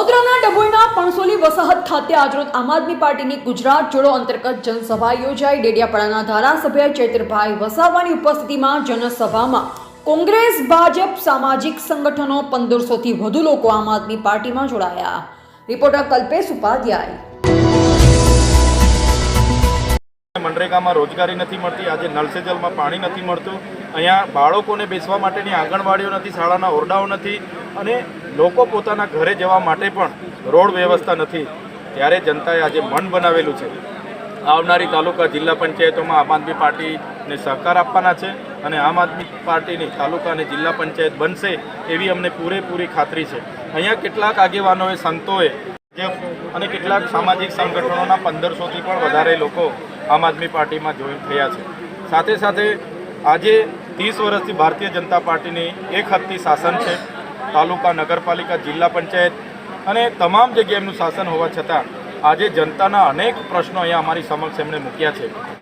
વડોદરાના ડભોઈના પણસોલી વસાહત ખાતે આજરોજ આમ આદમી પાર્ટીની ગુજરાત જોડો અંતર્ગત જનસભા યોજાઈ. ડેડિયાપાડાના ધારાસભ્ય ચૈત્રભાઈ વસાવાની ઉપસ્થિતિમાં જનસભામાં કોંગ્રેસ, ભાજપ, સામાજિક સંગઠનો પંદરસોથી વધુ લોકો આમ આદમી પાર્ટીમાં જોડાયા. રિપોર્ટર કલ્પેશ ઉપાધ્યાય. મનરેગામાં રોજગારી નથી મળતી, આજે નળ સે જલમાં પાણી નથી મળતું. અહીંયા બાળકોને બેસવા માટેની આંગણવાડીઓ નથી, શાળાના ઓરડાઓ નથી. અને લોકો પોતાના ઘરે જવા માટે પણ રોડ વ્યવસ્થા નથી. ત્યારે જનતાએ આજે મન બનાવેલું છે. આવનારી તાલુકા જિલ્લા પંચાયતોમાં આમ આદમી પાર્ટીને સહકાર આપવાના છે અને આમ આદમી પાર્ટીની તાલુકા અને જિલ્લા પંચાયત બનશે એવી અમને પૂરેપૂરી ખાતરી છે. અહીંયા કેટલાક આગેવાનોએ, સંતોએ અને કેટલાક સામાજિક સંગઠનોના પંદરસોથી પણ વધારે લોકો આમ આદમી પાર્ટીમાં જોઈન થયા છે. સાથે સાથે આજે ત્રીસ વર્ષથી ભારતીય જનતા પાર્ટીની એક હદથી શાસન છે. તાલુકા નગરપાલિકા જિલ્લા પંચાયત અને તમામ જગ્યાએ એમનું શાસન હોવા છતાં આજે જનતાના અનેક પ્રશ્નો અહીંયા અમારી સમક્ષ એમણે મૂક્યા છે.